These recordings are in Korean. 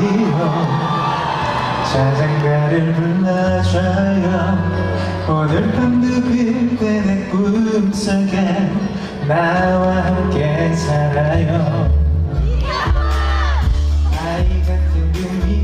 목소리로 자장가를 불러줘요. 오늘 밤도 그대 내 꿈속에 나와 함께 살아요. 아이 같은 그미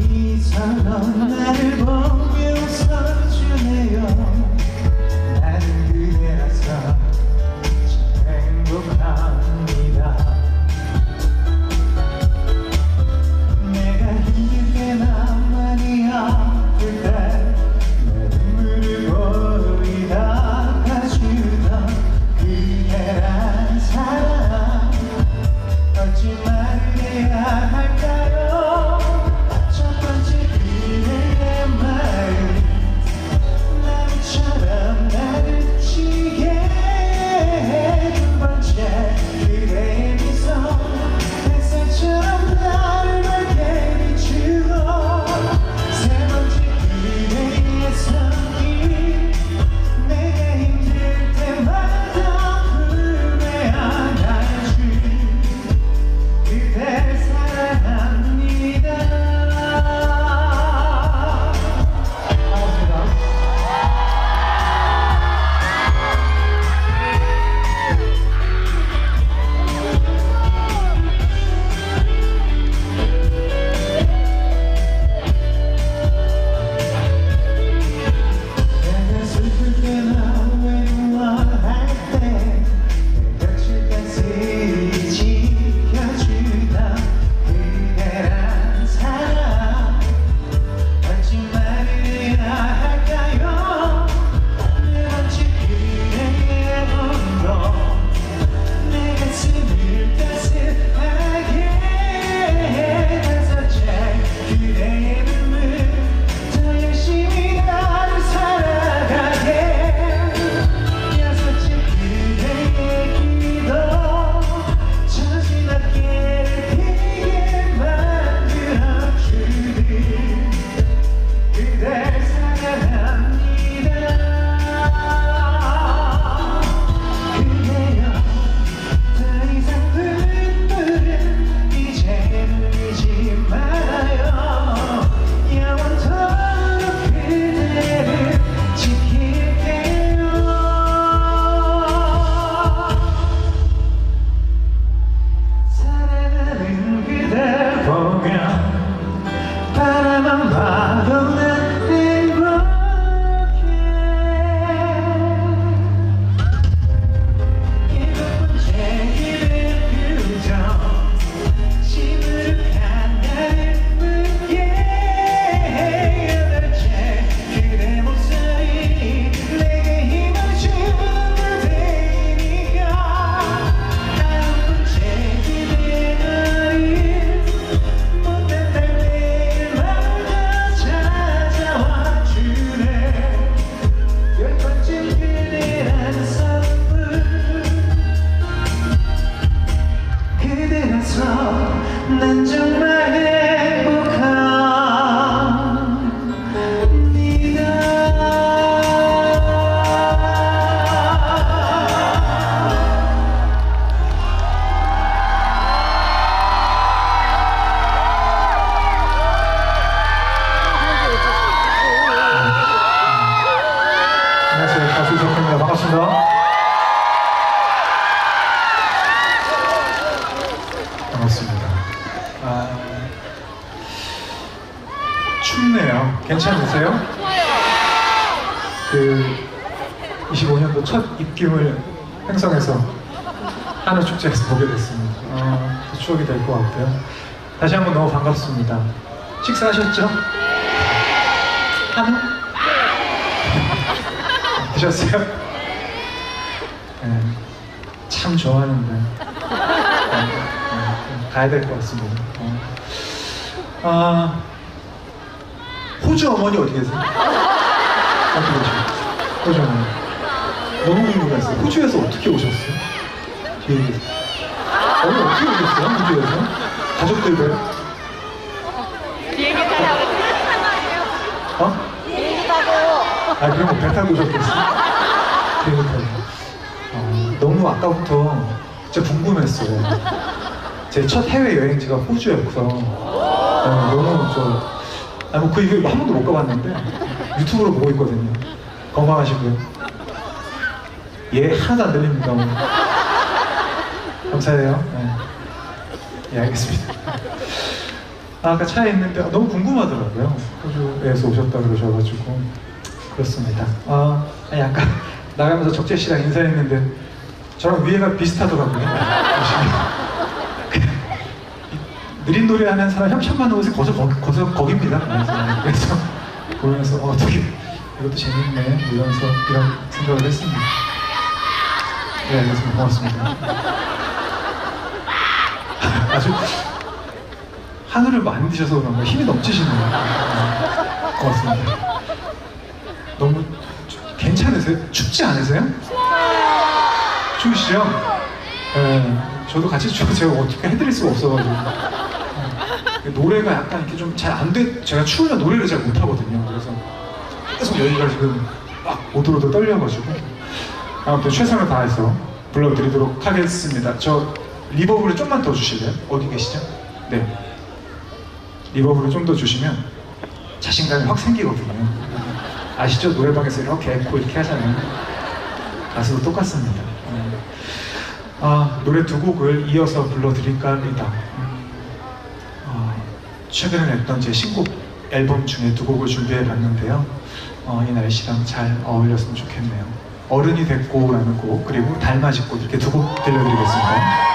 그 어, 또 추억이 될 것 같고요 다시 한번 너무 반갑습니다 식사하셨죠? 한우? 드셨어요? 네, 참 좋아하는데 네, 네, 가야 될 것 같습니다. 어. 아, 호주 어머니 어디 계세요? 어디 계세요? 호주 어머니. 너무 궁금했어요. 호주에서 어떻게 오셨어요? 뒤 어머니 어떻게 오셨어요? 호주에서? 가족들 뵈러? 비행기 타고 어? 비행기 타고 아 그럼 뭐배 타고 오셨겠어? 비행기 타고 어, 너무 아까부터 진짜 궁금했어요 제 첫 해외 여행지가 호주였어. 어, 너무 저, 아, 뭐, 그, 이거 한 번도 못 가봤는데, 유튜브로 보고 있거든요. 건강하시고요. 예, 하나도 안 들립니다, 오늘. 감사해요. 네. 예, 알겠습니다. 아, 아까 차에 있는데 아, 너무 궁금하더라고요. 호주에서 오셨다 그러셔가지고. 그렇습니다. 아, 아니, 아까 나가면서 적재 씨랑 인사했는데, 저랑 위에가 비슷하더라고요. 느린 노래 하는 사람 오세요. 거기서, 거기, 거기서 거깁니다. 그래서, 그래서 보면서 어, 되게 이것도 재밌네. 이러면서 이런 생각을 했습니다. 네, 알겠습니다. 고맙습니다. 아주 하늘을 많이 드셔서 그런가 힘이 넘치시네요. 네, 고맙습니다. 너무 주- 괜찮으세요? 춥지 않으세요? 추우시죠? 네, 저도 같이 추워 제가 어떻게 해드릴 수가 없어가지고 네, 노래가 약간 이렇게 좀 잘 안 돼. 제가 추우면 노래를 잘 못하거든요. 그래서 계속 여기가 지금 막 오들오들 떨려가지고 아무튼 최선을 다해서 불러드리도록 하겠습니다. 저 리버브를 좀만 더 주실래요? 어디 계시죠? 네. 리버브를 좀 더 주시면 자신감이 확 생기거든요. 아시죠? 노래방에서 이렇게 에코 이렇게 하잖아요. 가수도 똑같습니다. 네. 아, 노래 두 곡을 이어서 불러드릴까 합니다. 음, 어, 최근에 냈던 제 신곡 앨범 중에 두 곡을 준비해 봤는데요. 어, 이 날씨랑 잘 어울렸으면 좋겠네요. 어른이 됐고라는 곡 그리고 달맞이 꽃 이렇게 두 곡 들려드리겠습니다.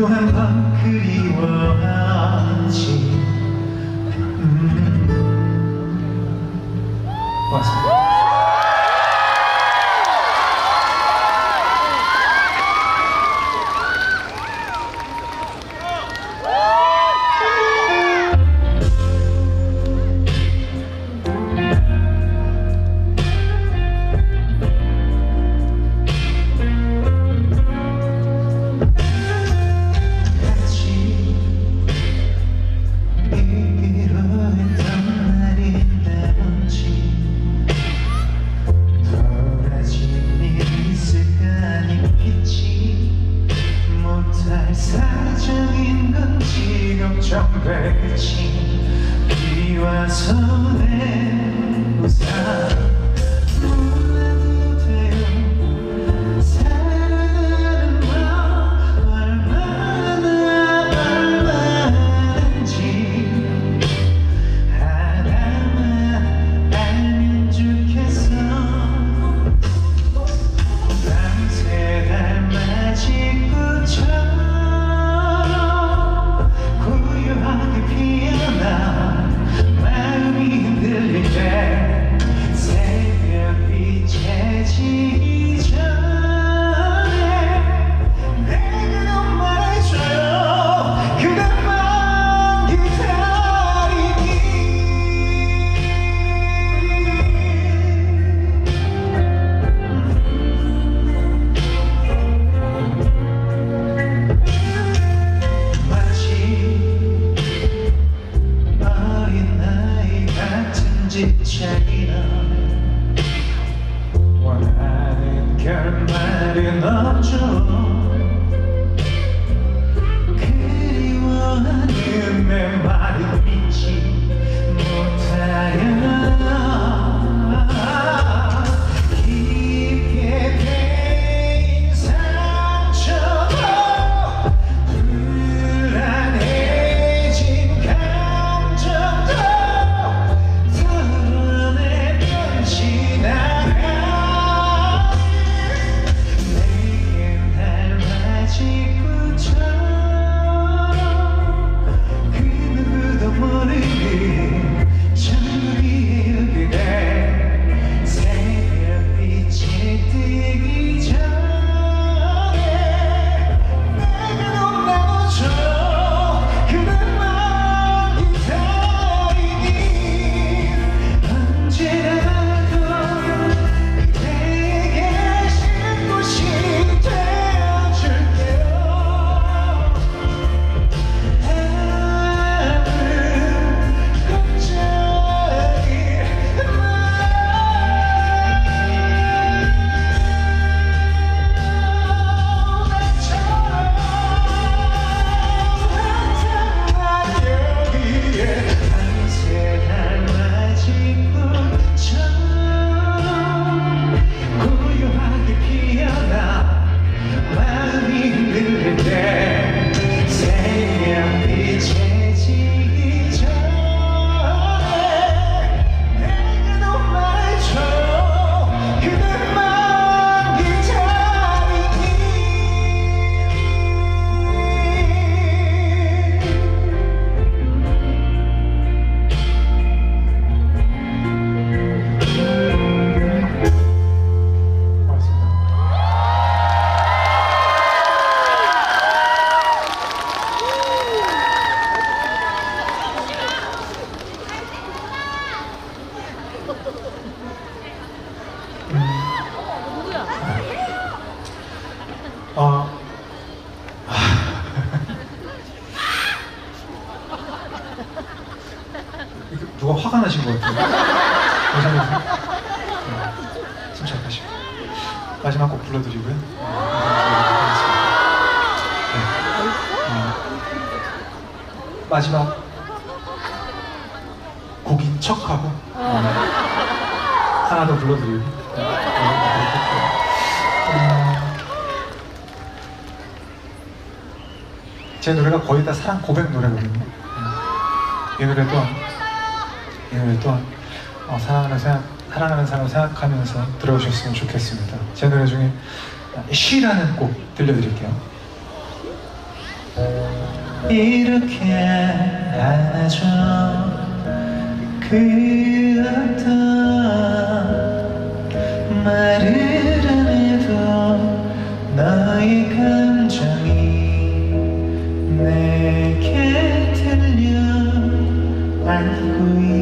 또한 번 그리워하 마지막. 곡인 척하고. 하나 더 불러드리고. 음. 제 노래가 거의 다 사랑 고백 노래거든요. 이 노래 또한 이 노래 또한 어, 사랑하는 생각, 사랑하는 사람 생각하면서 들어오셨으면 좋겠습니다. 제 노래 중에 아, 시라는 곡 들려드릴게요. 이렇게 안아줘. 그 어떤 말을 안 해도 너의 감정이 내게 들려. 알고 있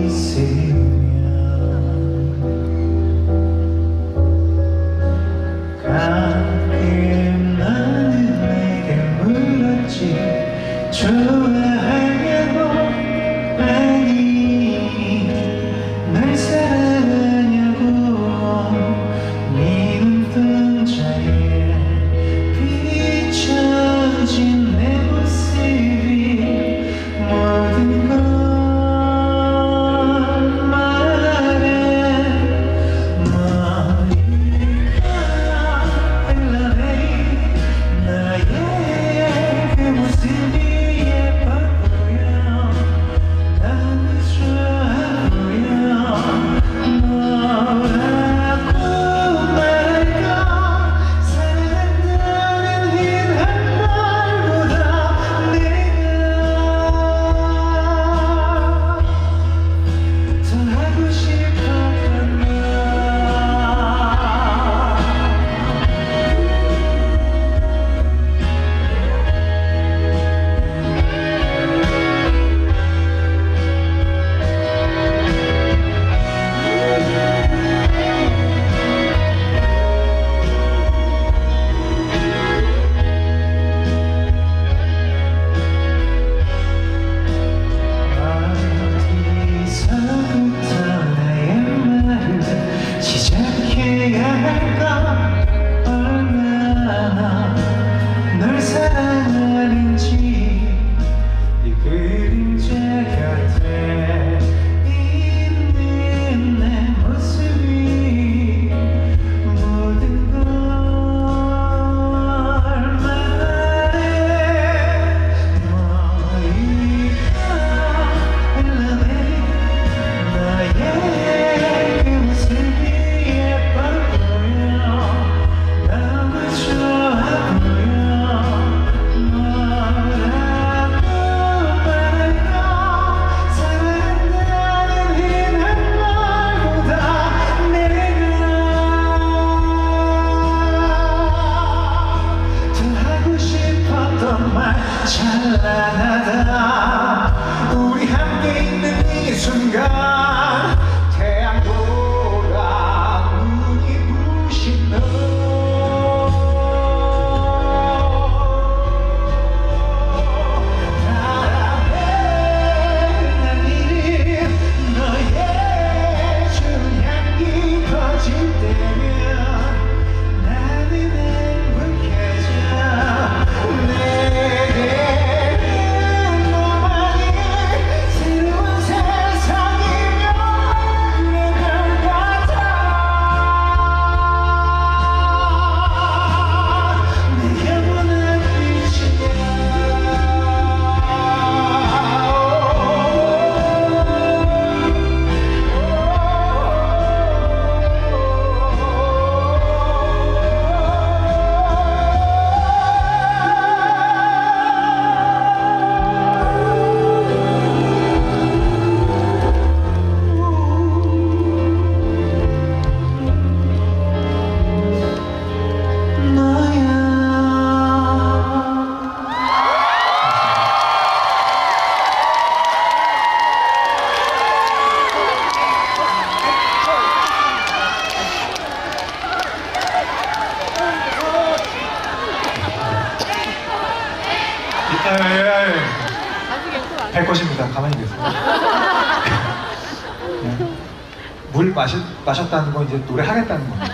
마시, 마셨다는 건 이제 노래 하겠다는 거예요.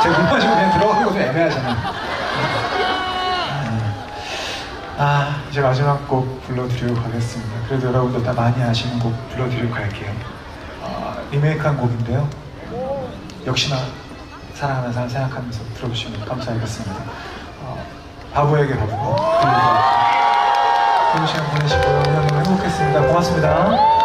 제가 물 마시고 그냥 들어가는 거좀 애매하잖아요. 네. 아, 이제 마지막 곡 불러드리고 가겠습니다. 그래도 여러분들 다 많이 아시는 곡 불러드리고 갈게요. 어, 리메이크한 곡인데요. 역시나 사랑하는 사람 생각하면서 들어주시면 감사하겠습니다. 어, 바보에게 바보. 그리고 좋은 시간 보내시고 오늘 행복했습니다. 고맙습니다.